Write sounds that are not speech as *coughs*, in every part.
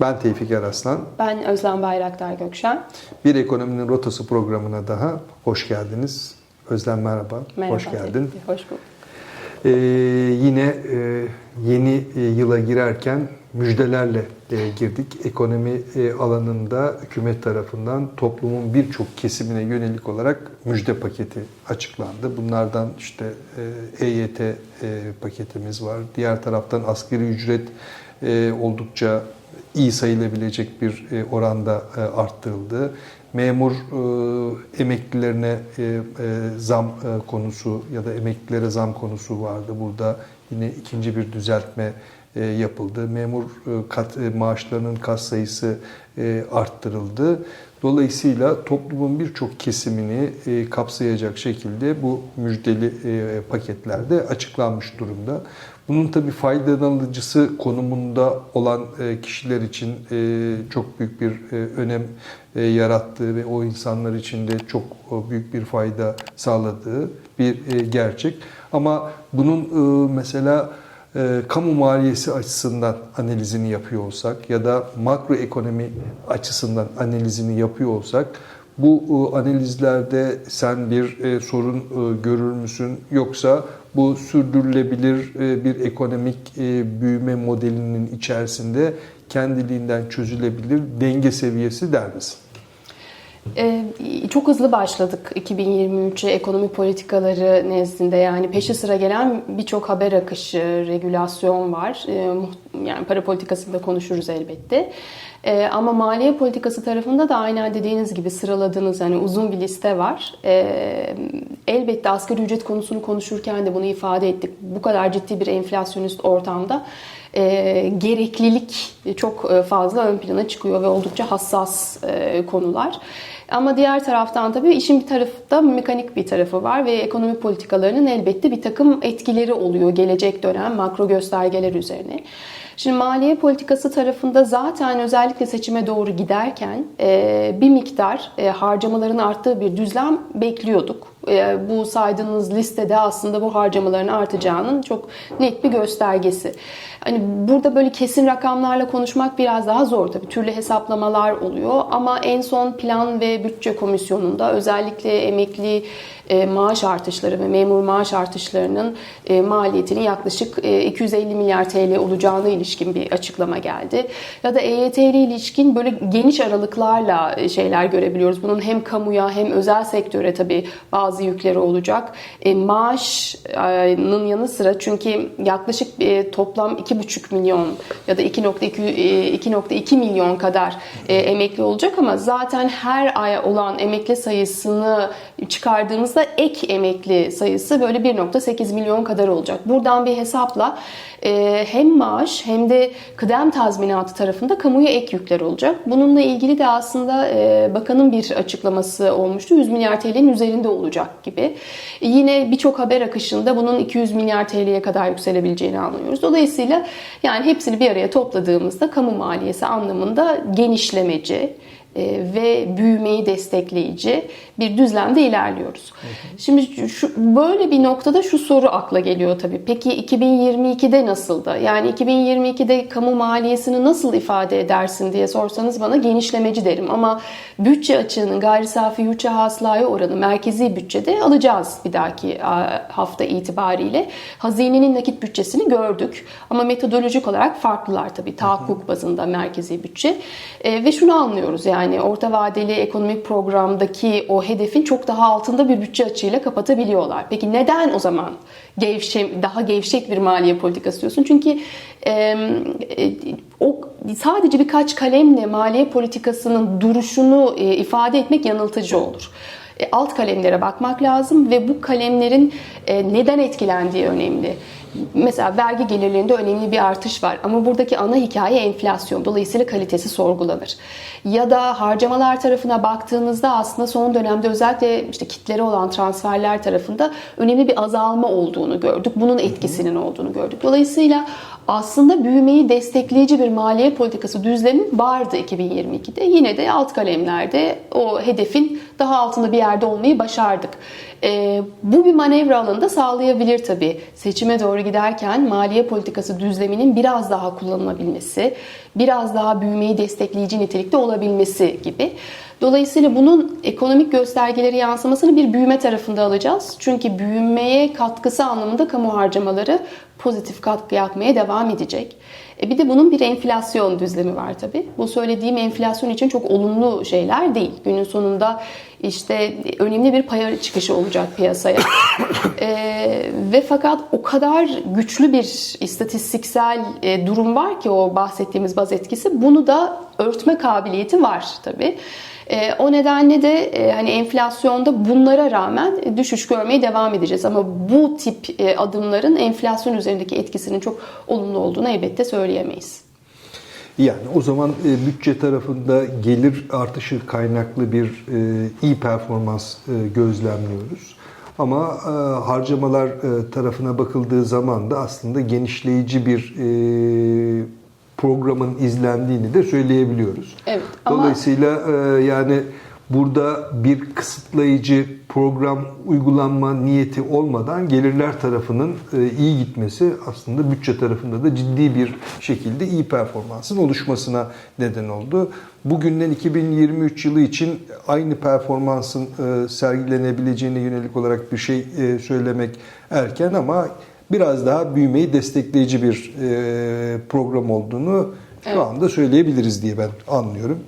Ben Tevfik Eraslan. Ben Özlem Bayraktar Gökşen. Bir Ekonominin Rotası programına daha hoş geldiniz. Özlem merhaba. Merhaba. Hoş geldin. Tevfik, Hoş bulduk. Ee, yine e, yeni e, yıla girerken müjdelerle e, girdik. Ekonomi e, alanında hükümet tarafından toplumun birçok kesimine yönelik olarak müjde paketi açıklandı. Bunlardan işte e, EYT e, paketimiz var. Diğer taraftan asgari ücret e, oldukça iyi sayılabilecek bir e, oranda e, arttırıldı. Memur e, emeklilerine zam konusu ya da emeklilere zam konusu vardı. Burada yine ikinci bir düzeltme yapıldı. Memur kat maaşlarının kat sayısı arttırıldı. Dolayısıyla toplumun birçok kesimini kapsayacak şekilde bu müjdeli paketlerde açıklanmış durumda. Bunun tabii faydalanıcısı konumunda olan e, kişiler için e, çok büyük bir e, önem yarattığı ve o insanlar için de çok büyük bir fayda sağladığı bir gerçek. Ama bunun mesela kamu maliyesi açısından analizini yapıyor olsak ya da makroekonomi açısından analizini yapıyor olsak bu analizlerde sen bir sorun görür müsün yoksa bu sürdürülebilir e, bir ekonomik e, büyüme modelinin içerisinde kendiliğinden çözülebilir denge seviyesi der misin? Ee, çok hızlı başladık 2023'e ekonomi politikaları nezdinde yani peşi sıra gelen birçok haber akışı, regülasyon var. Ee, yani para politikasında konuşuruz elbette. Ee, ama maliye politikası tarafında da aynen dediğiniz gibi sıraladığınız yani uzun bir liste var. Ee, elbette asgari ücret konusunu konuşurken de bunu ifade ettik. Bu kadar ciddi bir enflasyonist ortamda e, gereklilik çok e, fazla ön plana çıkıyor ve oldukça hassas e, konular. Ama diğer taraftan tabii işin bir tarafı da mekanik bir tarafı var ve ekonomi politikalarının elbette bir takım etkileri oluyor gelecek dönem makro göstergeler üzerine. Şimdi maliye politikası tarafında zaten özellikle seçime doğru giderken e, bir miktar e, harcamaların arttığı bir düzlem bekliyorduk. E, bu saydığınız listede aslında bu harcamaların artacağının çok net bir göstergesi. Hani burada böyle kesin rakamlarla konuşmak biraz daha zor tabii. Türlü hesaplamalar oluyor ama en son plan ve bütçe komisyonunda özellikle emekli e, maaş artışları ve memur maaş artışlarının e, maliyetinin yaklaşık e, 250 milyar TL olacağına ilişkin bir açıklama geldi. Ya da EYT ile ilişkin böyle geniş aralıklarla şeyler görebiliyoruz. Bunun hem kamuya hem özel sektöre tabii bazı yükleri olacak. E, maaşın yanı sıra çünkü yaklaşık e, toplam 2,5 milyon ya da 2.2 e, 2.2 milyon kadar e, emekli olacak ama zaten her ay olan emekli sayısını çıkardığımızda ek emekli sayısı böyle 1.8 milyon kadar olacak. Buradan bir hesapla e, hem maaş hem de kıdem tazminatı tarafında kamuya ek yükler olacak. Bununla ilgili de aslında e, bakanın bir açıklaması olmuştu. 100 milyar TL'nin üzerinde olacak gibi. Yine birçok haber akışında bunun 200 milyar TL'ye kadar yükselebileceğini anlıyoruz. Dolayısıyla yani hepsini bir araya topladığımızda kamu maliyesi anlamında genişlemeci, ve büyümeyi destekleyici bir düzlemde ilerliyoruz. Şimdi şu, böyle bir noktada şu soru akla geliyor tabii. Peki 2022'de nasıldı? Yani 2022'de kamu maliyesini nasıl ifade edersin diye sorsanız bana genişlemeci derim. Ama bütçe açığının gayri safi yurtçı hasılaya oranı merkezi bütçede alacağız bir dahaki hafta itibariyle. Hazinenin nakit bütçesini gördük. Ama metodolojik olarak farklılar tabii. Tahakkuk bazında merkezi bütçe. E, ve şunu anlıyoruz yani yani orta vadeli ekonomik programdaki o hedefin çok daha altında bir bütçe açığıyla kapatabiliyorlar. Peki neden o zaman gevşe, daha gevşek bir maliye politikası diyorsun? Çünkü e, o sadece birkaç kalemle maliye politikasının duruşunu e, ifade etmek yanıltıcı olur alt kalemlere bakmak lazım ve bu kalemlerin neden etkilendiği önemli. Mesela vergi gelirlerinde önemli bir artış var ama buradaki ana hikaye enflasyon. Dolayısıyla kalitesi sorgulanır. Ya da harcamalar tarafına baktığınızda aslında son dönemde özellikle işte kitlere olan transferler tarafında önemli bir azalma olduğunu gördük. Bunun etkisinin olduğunu gördük. Dolayısıyla aslında büyümeyi destekleyici bir maliye politikası düzlemi vardı 2022'de. Yine de alt kalemlerde o hedefin daha altında bir yerde olmayı başardık. E, bu bir manevra alanı da sağlayabilir tabii. Seçime doğru giderken maliye politikası düzleminin biraz daha kullanılabilmesi, biraz daha büyümeyi destekleyici nitelikte olabilmesi gibi. Dolayısıyla bunun ekonomik göstergeleri yansımasını bir büyüme tarafında alacağız. Çünkü büyümeye katkısı anlamında kamu harcamaları pozitif katkı yapmaya devam edecek. E bir de bunun bir enflasyon düzlemi var tabii. Bu söylediğim enflasyon için çok olumlu şeyler değil. Günün sonunda işte önemli bir paya çıkışı olacak piyasaya. *coughs* e, ve fakat o kadar güçlü bir istatistiksel e, durum var ki o bahsettiğimiz baz etkisi. Bunu da örtme kabiliyeti var tabii. E, o nedenle de e, hani enflasyonda bunlara rağmen düşüş görmeye devam edeceğiz. Ama bu tip e, adımların enflasyon üzerindeki etkisinin çok olumlu olduğunu elbette söyleyemeyiz. Yani o zaman e, bütçe tarafında gelir artışı kaynaklı bir e, iyi performans e, gözlemliyoruz. Ama e, harcamalar e, tarafına bakıldığı zaman da aslında genişleyici bir e, programın izlendiğini de söyleyebiliyoruz. Evet, ama- Dolayısıyla e, yani burada bir kısıtlayıcı program uygulanma niyeti olmadan gelirler tarafının e, iyi gitmesi aslında bütçe tarafında da ciddi bir şekilde iyi performansın oluşmasına neden oldu. Bugünden 2023 yılı için aynı performansın e, sergilenebileceğine yönelik olarak bir şey e, söylemek erken ama biraz daha büyümeyi destekleyici bir e, program olduğunu şu Evet. anda söyleyebiliriz diye ben anlıyorum.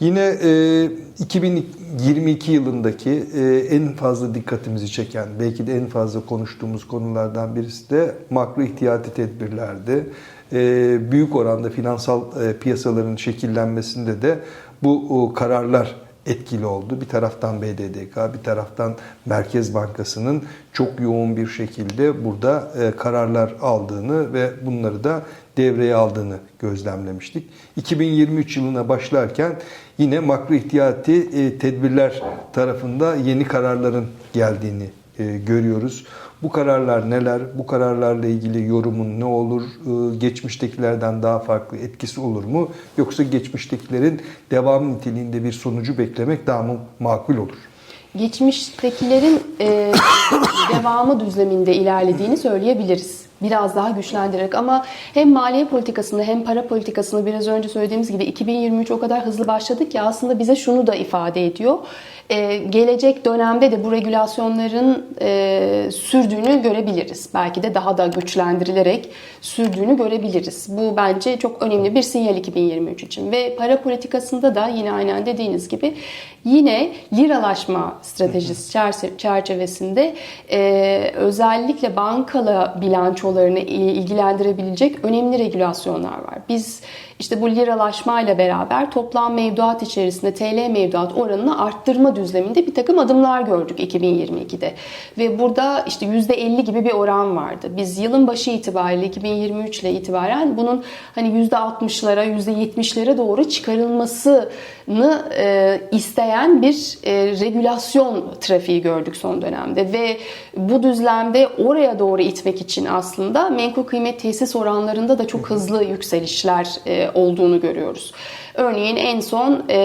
Yine e, 2022 yılındaki e, en fazla dikkatimizi çeken, belki de en fazla konuştuğumuz konulardan birisi de makro ihtiyati tedbirlerdi. E, büyük oranda finansal e, piyasaların şekillenmesinde de bu o, kararlar etkili oldu. Bir taraftan BDDK, bir taraftan Merkez Bankası'nın çok yoğun bir şekilde burada e, kararlar aldığını ve bunları da devreye aldığını gözlemlemiştik. 2023 yılına başlarken yine makro ihtiyati e, tedbirler tarafında yeni kararların geldiğini e, görüyoruz. Bu kararlar neler? Bu kararlarla ilgili yorumun ne olur? E, Geçmiştekilerden daha farklı etkisi olur mu? Yoksa geçmiştekilerin devam niteliğinde bir sonucu beklemek daha mı makul olur? Geçmiştekilerin e, *coughs* devamı düzleminde ilerlediğini söyleyebiliriz. Biraz daha güçlendirerek ama hem maliye politikasını hem para politikasını biraz önce söylediğimiz gibi 2023 o kadar hızlı başladık ki aslında bize şunu da ifade ediyor. E, gelecek dönemde de bu regülasyonların e, sürdüğünü görebiliriz. Belki de daha da güçlendirilerek sürdüğünü görebiliriz. Bu bence çok önemli bir sinyal 2023 için. Ve para politikasında da yine aynen dediğiniz gibi yine liralaşma stratejisi çerçevesinde e, özellikle bankalı bilançolarını ilgilendirebilecek önemli regülasyonlar var. Biz işte bu liralaşmayla beraber toplam mevduat içerisinde TL mevduat oranını arttırma düzleminde bir takım adımlar gördük 2022'de. Ve burada işte %50 gibi bir oran vardı. Biz yılın başı itibariyle 2023 ile itibaren bunun hani %60'lara, %70'lere doğru çıkarılmasını e, isteyen bir e, regülasyon trafiği gördük son dönemde. Ve bu düzlemde oraya doğru itmek için aslında menkul kıymet tesis oranlarında da çok hızlı yükselişler e, olduğunu görüyoruz. Örneğin en son e,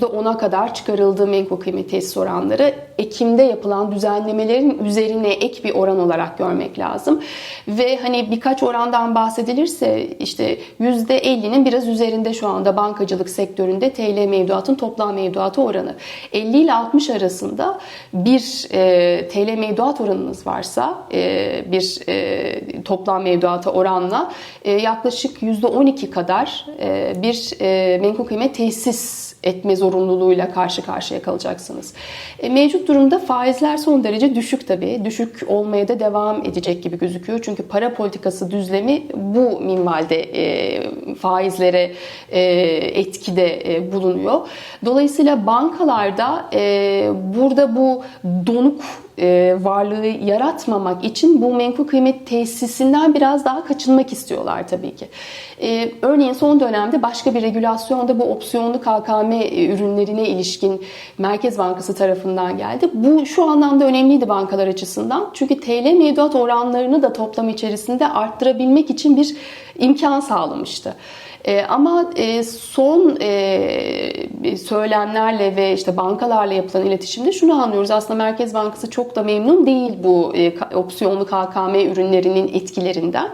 %10'a kadar çıkarıldığı menkul kıymet tesis oranları Ekim'de yapılan düzenlemelerin üzerine ek bir oran olarak görmek lazım. Ve hani birkaç orandan bahsedilirse işte %50'nin biraz üzerinde şu anda bankacılık sektöründe TL mevduatın toplam mevduatı oranı. 50 ile 60 arasında bir e, TL mevduat oranınız varsa e, bir e, toplam mevduata oranla e, yaklaşık %12 kadar e, bir e, menkul kıymet tesis etme zorunluluğuyla karşı karşıya kalacaksınız. E, mevcut durumda faizler son derece düşük tabii. Düşük olmaya da devam edecek gibi gözüküyor. Çünkü para politikası düzlemi bu minvalde e, faizlere e, etkide bulunuyor. Dolayısıyla bankalarda burada bu donuk e, varlığı yaratmamak için bu menkul kıymet tesisinden biraz daha kaçınmak istiyorlar tabii ki. E, örneğin son dönemde başka bir regülasyonda bu opsiyonlu KKM ürünlerine ilişkin Merkez Bankası tarafından geldi. Bu şu anlamda önemliydi bankalar açısından. Çünkü TL mevduat oranlarını da toplam içerisinde arttırabilmek için bir imkan sağlamıştı. E, ama e, son e, söylemlerle ve işte bankalarla yapılan iletişimde şunu anlıyoruz. Aslında Merkez Bankası çok da memnun değil bu e, opsiyonlu KKM ürünlerinin etkilerinden.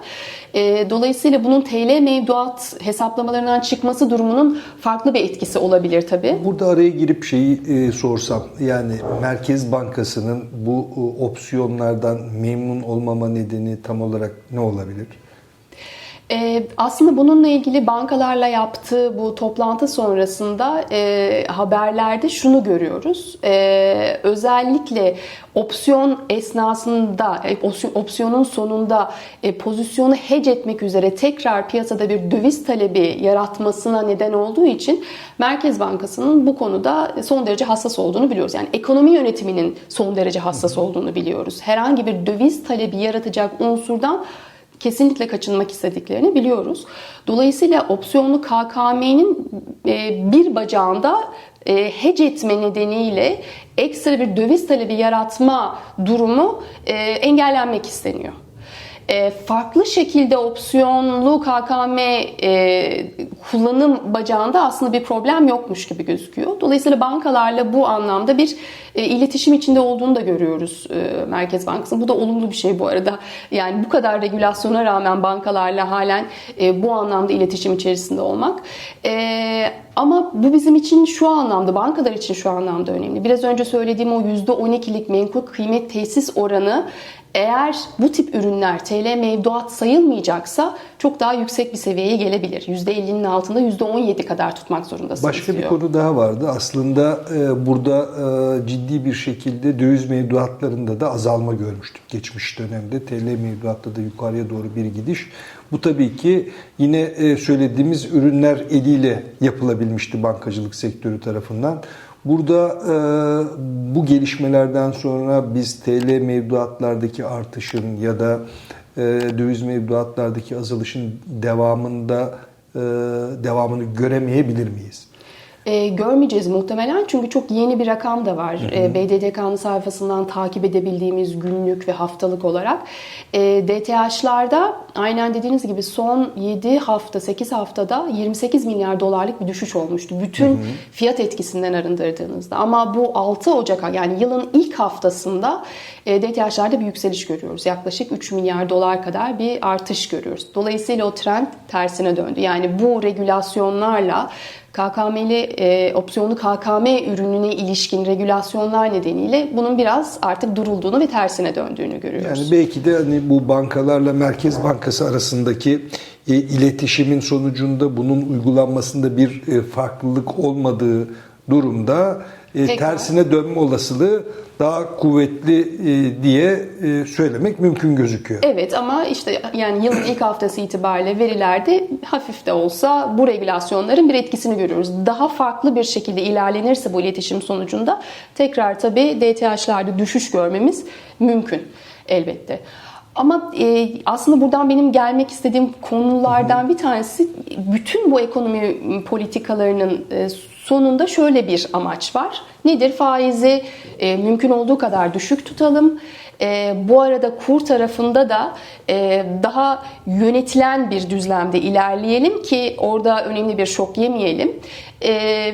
E, dolayısıyla bunun TL mevduat hesaplamalarından çıkması durumunun farklı bir etkisi olabilir tabii. Burada araya girip şeyi e, sorsam yani Merkez Bankası'nın bu e, opsiyonlardan memnun olmama nedeni tam olarak ne olabilir? Ee, aslında bununla ilgili bankalarla yaptığı bu toplantı sonrasında e, haberlerde şunu görüyoruz. Ee, özellikle opsiyon esnasında, e, opsiyon- opsiyonun sonunda e, pozisyonu hedge etmek üzere tekrar piyasada bir döviz talebi yaratmasına neden olduğu için Merkez Bankası'nın bu konuda son derece hassas olduğunu biliyoruz. Yani ekonomi yönetiminin son derece hassas olduğunu biliyoruz. Herhangi bir döviz talebi yaratacak unsurdan kesinlikle kaçınmak istediklerini biliyoruz. Dolayısıyla opsiyonlu KKM'nin e, bir bacağında e, hedge etme nedeniyle ekstra bir döviz talebi yaratma durumu e, engellenmek isteniyor. E, farklı şekilde opsiyonlu KKM e, kullanım bacağında aslında bir problem yokmuş gibi gözüküyor. Dolayısıyla bankalarla bu anlamda bir e, iletişim içinde olduğunu da görüyoruz e, Merkez Bankası'nın. Bu da olumlu bir şey bu arada. Yani bu kadar regülasyona rağmen bankalarla halen e, bu anlamda iletişim içerisinde olmak. E, ama bu bizim için şu anlamda, bankalar için şu anlamda önemli. Biraz önce söylediğim o %12'lik menkul kıymet tesis oranı eğer bu tip ürünler TL mevduat sayılmayacaksa çok daha yüksek bir seviyeye gelebilir. %50'nin altında %17 kadar tutmak zorundasınız Başka bir diyor. konu daha vardı. Aslında e, burada e, ciddi bir şekilde döviz mevduatlarında da azalma görmüştük geçmiş dönemde. TL mevduatta da yukarıya doğru bir gidiş. Bu tabii ki yine e, söylediğimiz ürünler eliyle yapılabilmişti bankacılık sektörü tarafından. Burada e, bu gelişmelerden sonra biz TL mevduatlardaki artışın ya da e, döviz mevduatlardaki azalışın devamında e, devamını göremeyebilir miyiz? E, görmeyeceğiz muhtemelen çünkü çok yeni bir rakam da var. E, BDDK'nın sayfasından takip edebildiğimiz günlük ve haftalık olarak. E, DTH'larda aynen dediğiniz gibi son 7 hafta 8 haftada 28 milyar dolarlık bir düşüş olmuştu. Bütün fiyat etkisinden arındırdığınızda. Ama bu 6 Ocak yani yılın ilk haftasında e, DTH'larda bir yükseliş görüyoruz. Yaklaşık 3 milyar dolar kadar bir artış görüyoruz. Dolayısıyla o trend tersine döndü. Yani bu regülasyonlarla KKM'li e, opsiyonlu KKM ürününe ilişkin regülasyonlar nedeniyle bunun biraz artık durulduğunu ve tersine döndüğünü görüyoruz. Yani belki de hani bu bankalarla Merkez Bankası arasındaki e, iletişimin sonucunda bunun uygulanmasında bir e, farklılık olmadığı durumda e, tersine dönme olasılığı daha kuvvetli e, diye e, söylemek mümkün gözüküyor. Evet ama işte yani yılın ilk haftası itibariyle verilerde hafif de olsa bu regülasyonların bir etkisini görüyoruz. Daha farklı bir şekilde ilerlenirse bu iletişim sonucunda tekrar tabii DTH'larda düşüş görmemiz mümkün elbette. Ama e, aslında buradan benim gelmek istediğim konulardan bir tanesi bütün bu ekonomi politikalarının e, sonunda şöyle bir amaç var. Nedir? Faizi e, mümkün olduğu kadar düşük tutalım. E, bu arada kur tarafında da e, daha yönetilen bir düzlemde ilerleyelim ki orada önemli bir şok yemeyelim. E,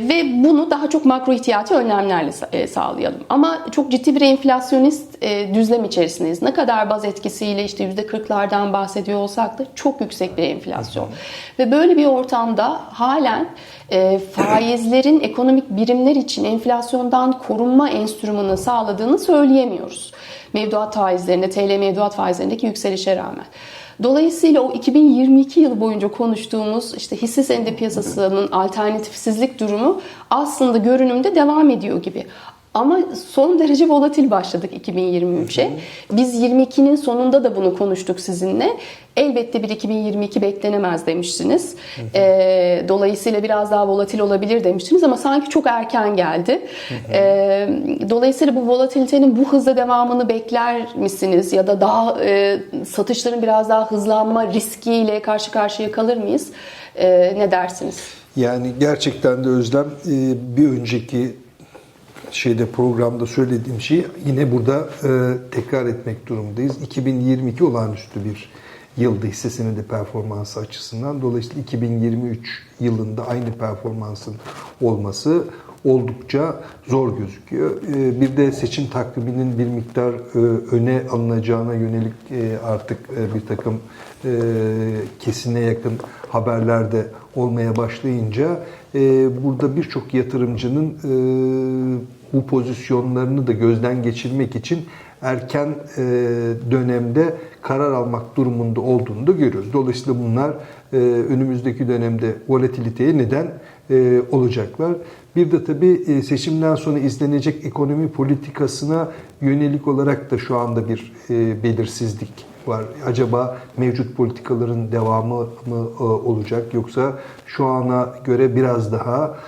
ve bunu daha çok makro ihtiyati önlemlerle e, sağlayalım. Ama çok ciddi bir enflasyonist e, düzlem içerisindeyiz. Ne kadar baz etkisiyle işte %40'lardan bahsediyor olsak da çok yüksek bir enflasyon. Ve böyle bir ortamda halen e, faizlerin *clears throat* ekonomik birimler için enflasyondan korunma enstrümanı sağladığını söyleyemiyoruz. Mevduat faizlerinde, TL mevduat faizlerindeki yükselişe rağmen. Dolayısıyla o 2022 yılı boyunca konuştuğumuz işte hisse senedi piyasasının alternatifsizlik durumu aslında görünümde devam ediyor gibi. Ama son derece volatil başladık 2023'e. Biz 22'nin sonunda da bunu konuştuk sizinle. Elbette bir 2022 beklenemez demiştiniz. Ee, dolayısıyla biraz daha volatil olabilir demiştiniz ama sanki çok erken geldi. Ee, dolayısıyla bu volatilitenin bu hızla devamını bekler misiniz? Ya da daha e, satışların biraz daha hızlanma riskiyle karşı karşıya kalır mıyız? Ee, ne dersiniz? Yani gerçekten de Özlem e, bir önceki şeyde programda söylediğim şeyi yine burada e, tekrar etmek durumundayız. 2022 olağanüstü bir yıldı hisse senedi performansı açısından. Dolayısıyla 2023 yılında aynı performansın olması oldukça zor gözüküyor. E, Bir de seçim takviminin bir miktar e, öne alınacağına yönelik e, artık bir takım kesine yakın haberler de olmaya başlayınca burada birçok yatırımcının bu pozisyonlarını da gözden geçirmek için erken e, dönemde karar almak durumunda olduğunu da görüyoruz. Dolayısıyla bunlar e, önümüzdeki dönemde volatiliteye neden e, olacaklar. Bir de tabii e, seçimden sonra izlenecek ekonomi politikasına yönelik olarak da şu anda bir e, belirsizlik var. Acaba mevcut politikaların devamı mı e, olacak yoksa şu ana göre biraz daha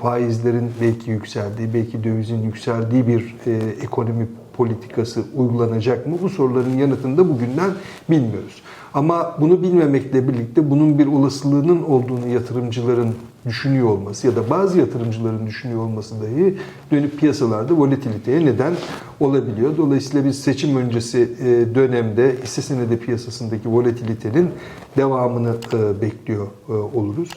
faizlerin belki yükseldiği, belki dövizin yükseldiği bir e, ekonomi politikası uygulanacak mı? Bu soruların yanıtını da bugünden bilmiyoruz. Ama bunu bilmemekle birlikte bunun bir olasılığının olduğunu yatırımcıların düşünüyor olması ya da bazı yatırımcıların düşünüyor olması dahi dönüp piyasalarda volatiliteye neden olabiliyor. Dolayısıyla biz seçim öncesi e, dönemde hisse senedi piyasasındaki volatilitenin devamını e, bekliyor oluruz.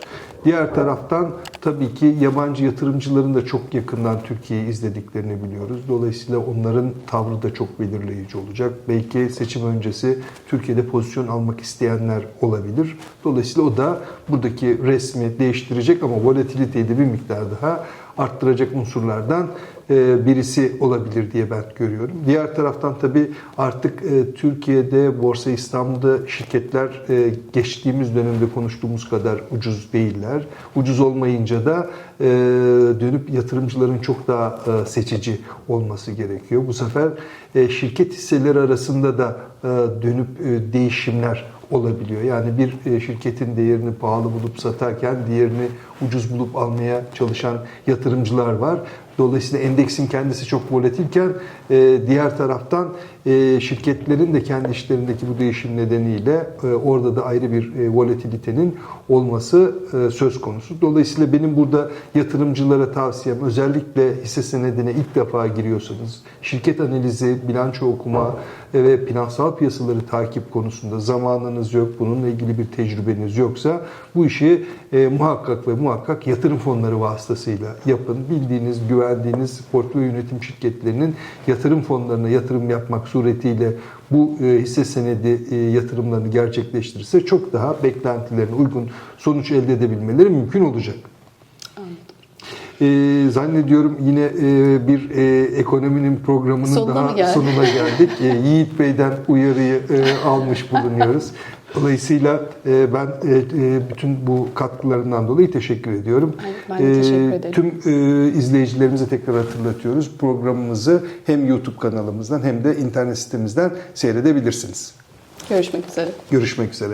Diğer taraftan tabii ki yabancı yatırımcıların da çok yakından Türkiye'yi izlediklerini biliyoruz. Dolayısıyla onların tavrı da çok belirleyici olacak. Belki seçim öncesi Türkiye'de pozisyon almak isteyenler olabilir. Dolayısıyla o da buradaki resmi değiştirecek ama volatiliteyi de bir miktar daha arttıracak unsurlardan birisi olabilir diye ben görüyorum. Diğer taraftan tabii artık e, Türkiye'de Borsa İstanbul'da şirketler e, geçtiğimiz dönemde konuştuğumuz kadar ucuz değiller. Ucuz olmayınca da e, dönüp yatırımcıların çok daha e, seçici olması gerekiyor. Bu sefer e, şirket hisseleri arasında da e, dönüp e, değişimler olabiliyor. Yani bir e, şirketin değerini pahalı bulup satarken diğerini ucuz bulup almaya çalışan yatırımcılar var. Dolayısıyla endeksin kendisi çok volatilken e, diğer taraftan e, şirketlerin de kendi işlerindeki bu değişim nedeniyle e, orada da ayrı bir e, volatilitenin olması e, söz konusu. Dolayısıyla benim burada yatırımcılara tavsiyem özellikle hisse senedine ilk defa giriyorsanız şirket analizi, bilanço okuma ve finansal piyasaları takip konusunda zamanınız yok, bununla ilgili bir tecrübeniz yoksa bu işi e, muhakkak ve muhakkak yatırım fonları vasıtasıyla yapın. Bildiğiniz, güvendiğiniz portföy yönetim şirketlerinin yatırım fonlarına yatırım yapmak suretiyle bu e, hisse senedi e, yatırımlarını gerçekleştirirse çok daha beklentilerine uygun sonuç elde edebilmeleri mümkün olacak. Ee, zannediyorum yine e, bir e, ekonominin programının Sonuna daha geldik? sonuna geldik. E, Yiğit Bey'den uyarıyı e, almış bulunuyoruz. *laughs* Dolayısıyla e, ben e, e, bütün bu katkılarından dolayı teşekkür ediyorum. Ben de teşekkür E, ederim. Tüm e, izleyicilerimize tekrar hatırlatıyoruz. Programımızı hem YouTube kanalımızdan hem de internet sitemizden seyredebilirsiniz. Görüşmek üzere. Görüşmek üzere.